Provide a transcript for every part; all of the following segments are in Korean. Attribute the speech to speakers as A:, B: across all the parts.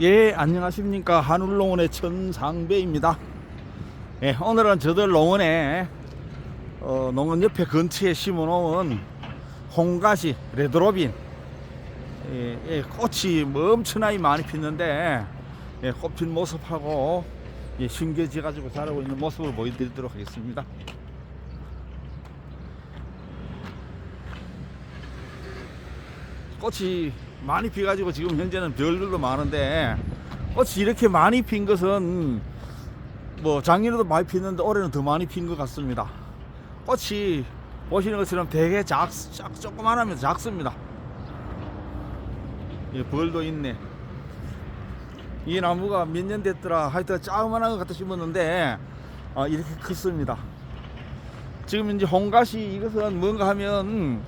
A: 예, 안녕하십니까. 하늘농원의 천상배입니다. 예, 오늘은 저들 농원에, 어, 농원 옆에 근처에 심어놓은 홍가시, 레드로빈, 예, 예, 꽃이 뭐 엄청나게 많이 피는데, 예, 꽃핀 모습하고, 예, 신겨져가지고 자라고 있는 모습을 보여드리도록 하겠습니다. 꽃이 많이 피가지고 지금 현재는 별들도 많은데 꽃이 이렇게 많이 핀 것은 뭐 작년에도 많이 피는데 올해는 더 많이 핀 것 같습니다. 꽃이 보시는 것처럼 되게 작, 작 조그만하면서 작습니다. 예, 벌도 있네. 이 나무가 몇 년 됐더라. 하여튼 조그만한 것 갖다 심었는데 아, 이렇게 컸습니다. 지금 이제 홍가시 이것은 뭔가 하면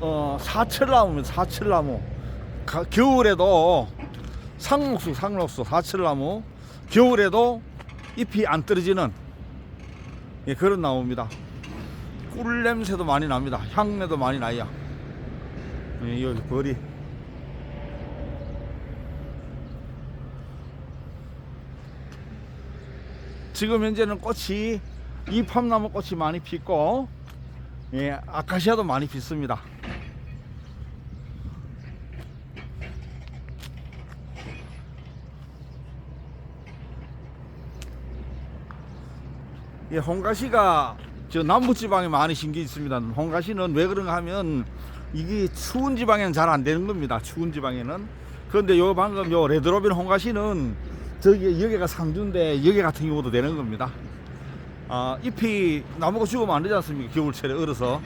A: 어, 사철나무입니다. 사철나무. 가- 겨울에도 상록수, 상록수, 사철나무. 겨울에도 잎이 안 떨어지는 예, 그런 나무입니다. 꿀 냄새도 많이 납니다. 향내도 많이 나요. 예, 여기 벌이. 지금 현재는 꽃이 이팝나무 꽃이 많이 피고 예, 아카시아도 많이 피습니다. 예, 홍가시가 저 남부 지방에 많이 심겨 있습니다. 홍가시는 왜 그런가 하면 이게 추운 지방에는 잘 안 되는 겁니다. 추운 지방에는. 그런데 요 방금 요 레드로빈 홍가시는 저기 여기가 상주인데 여기 같은 경우도 되는 겁니다. 아, 잎이 나무가 죽으면 안 되지 않습니까? 겨울철에 얼어서.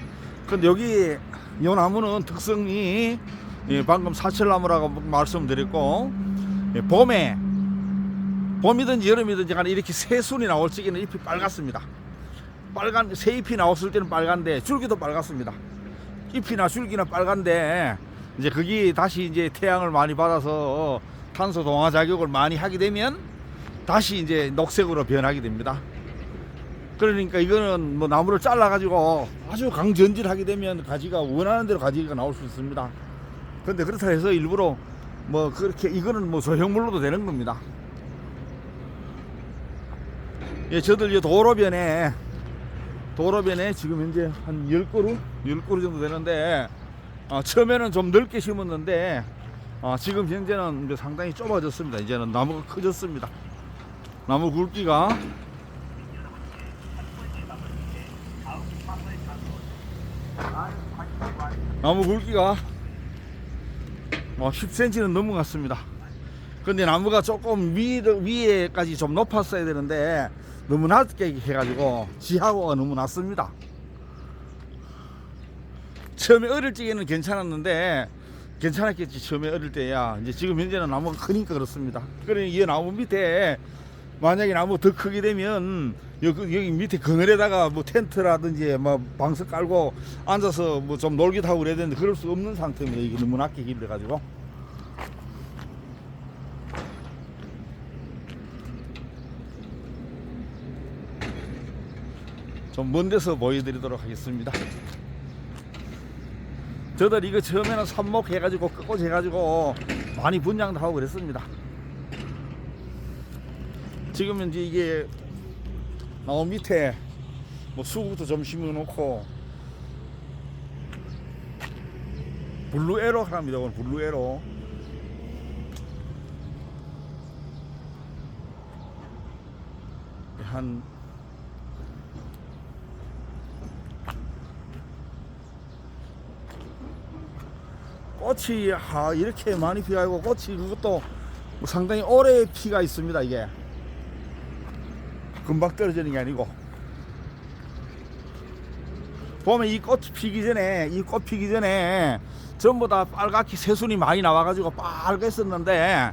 A: 근데 여기 요 나무는 특성이 예, 방금 사철나무라고 말씀드렸고 예, 봄에 봄이든지 여름이든지 간에 이렇게 새순이 나올 적에는 잎이 빨갛습니다. 빨간 새 잎이 나왔을 때는 빨간데 줄기도 빨갛습니다. 잎이나 줄기나 빨간데 이제 그게 다시 이제 태양을 많이 받아서 탄소 동화 작용을 많이 하게 되면 다시 이제 녹색으로 변하게 됩니다. 그러니까 이거는 뭐 나무를 잘라 가지고 아주 강전질 하게 되면 가지가 원하는 대로 가지가 나올 수 있습니다. 근데 그렇다 해서 일부러 뭐 그렇게 이거는 뭐 소형물로도 되는 겁니다. 예, 저들 이 도로변에 도로변에 지금 현재 한 10그루? 10그루 정도 되는데 아, 처음에는 좀 넓게 심었는데 아, 지금 현재는 이제 상당히 좁아졌습니다. 이제는 나무가 커졌습니다. 나무 굵기가 나무 굵기가 뭐 10cm는 넘어갔습니다. 근데 나무가 조금 위, 위에까지 좀 높았어야 되는데 너무 낮게 해가지고 지하고가 너무 낮습니다. 처음에 어릴 적에는 괜찮았는데 괜찮았겠지 처음에 어릴 때야 이제 지금 현재는 나무가 크니까 그렇습니다. 그러니 이 나무 밑에 만약에 나무 더 크게 되면 여기, 여기 밑에 그늘에다가 뭐 텐트라든지 뭐 방석 깔고 앉아서 뭐 좀 놀기도 하고 그래야 되는데 그럴 수 없는 상태입니다. 이게 너무 낮게 길러가지고. 좀 먼 데서 보여드리도록 하겠습니다. 저들 이거 처음에는 삽목 해가지고 끄고 해가지고 많이 분양도 하고 그랬습니다. 지금은 이제 이게 나무 밑에 뭐 수국도 좀 심어놓고 블루 에로 합니다. 오늘 블루 에로. 한 꽃이 하, 이렇게 많이 피가고 꽃이 그것도 뭐 상당히 오래 피가 있습니다 이게. 금방 떨어지는 게 아니고. 보면 이 꽃 피기 전에 이 꽃 피기 전에 전부 다 빨갛게 새순이 많이 나와가지고 빨갛었는데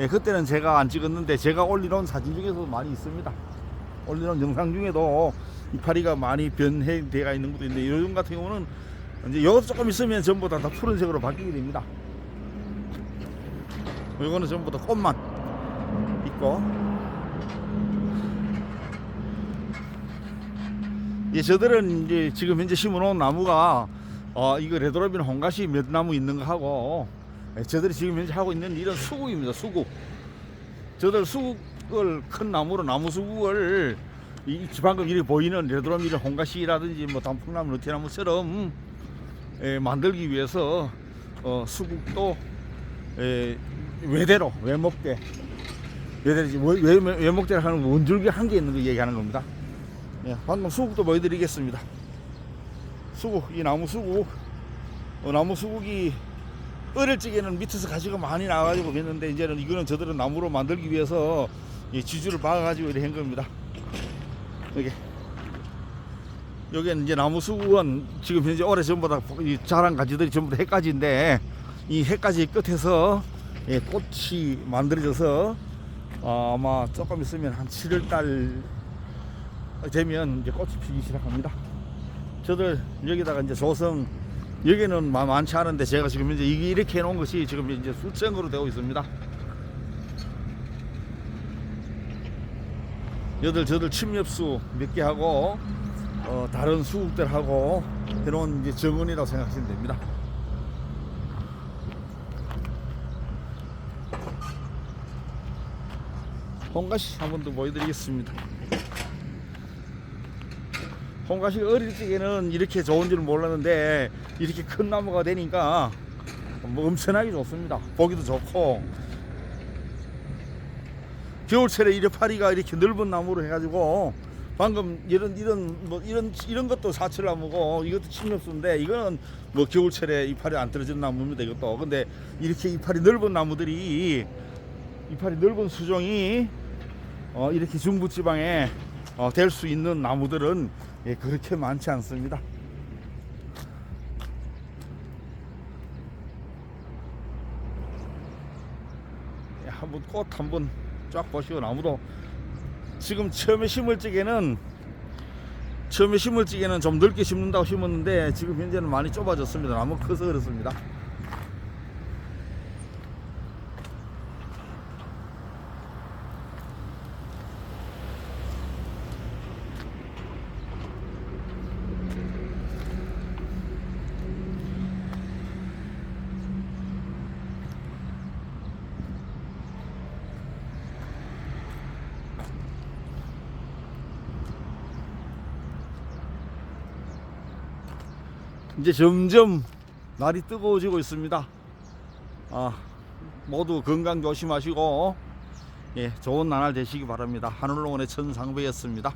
A: 예, 그때는 제가 안 찍었는데 제가 올려놓은 사진 중에서도 많이 있습니다. 올려놓은 영상 중에도 이파리가 많이 변해되어 있는 것도 있는데 요즘 같은 경우는 이제 요 조금 있으면 전부 다, 다 푸른색으로 바뀌게 됩니다. 요거는 전부 다 꽃만 있고. 예, 저들은 이제 지금 현재 심어놓은 나무가 어, 이거 레드로빈 홍가시 몇 나무 있는 거 하고 예, 저들이 지금 현재 하고 있는 일은 수국입니다. 수국. 저들 수국을 큰 나무로 나무 수국을 이이 방금 이렇게 보이는 이런 홍가시라든지 뭐 단풍나무, 느티나무처럼 예, 만들기 위해서 어, 수국도 예, 외대로 외목대 외대로 지금 외, 외, 외목대를 하는 원줄기 한 개 있는 거 얘기하는 겁니다. 예, 방금 수국도 보여드리겠습니다. 수국 이 나무 수국 어, 나무 수국이 어릴 적에는 밑에서 가지가 많이 나와가지고 했는데 이제는 이거는 저들은 나무로 만들기 위해서 이 지주를 박아가지고 이렇게 한 겁니다. 여기 여기는 이제 나무 수국은 지금 현재 오래 전보다 이 자란 가지들이 전부 다 해가지인데 이 해가지 끝에서 예, 꽃이 만들어져서 어, 아마 조금 있으면 한 7월달 되면 이제 꽃이 피기 시작합니다. 저들 여기다가 이제 조성 여기는 마- 많지 않은데 제가 지금 이제 이렇게 해놓은 것이 지금 이제 수정으로 되어 있습니다. 여들 저들 침엽수 몇 개 하고 어, 다른 수국들 하고 해놓은 이제 정원이라고 생각하시면 됩니다. 홍가시 한 번 더 보여드리겠습니다. 홍가시 어릴 적에는 이렇게 좋은 줄 몰랐는데 이렇게 큰 나무가 되니까 뭐 엄청나게 좋습니다. 보기도 좋고 겨울철에 이래 파리가 이렇게 넓은 나무로 해가지고 방금 이런 이런 뭐 이런 이런 것도 사철나무고 이것도 침엽수인데 이거는 뭐 겨울철에 이파리 안 떨어지는 나무입니다. 이것도 근데 이렇게 이파리 넓은 나무들이 이파리 넓은 수종이 어, 이렇게 중부지방에 어, 될 수 있는 나무들은 예, 그렇게 많지 않습니다. 예, 한번 꽃 한번 쫙 보시고 나무도 지금 처음에 심을 적에는 처음에 심을 적에는 좀 넓게 심는다고 심었는데 지금 현재는 많이 좁아졌습니다. 나무 커서 그렇습니다. 이제 점점 날이 뜨거워지고 있습니다. 아, 모두 건강 조심하시고 예, 좋은 나날 되시기 바랍니다. 하늘농원의 천상배였습니다.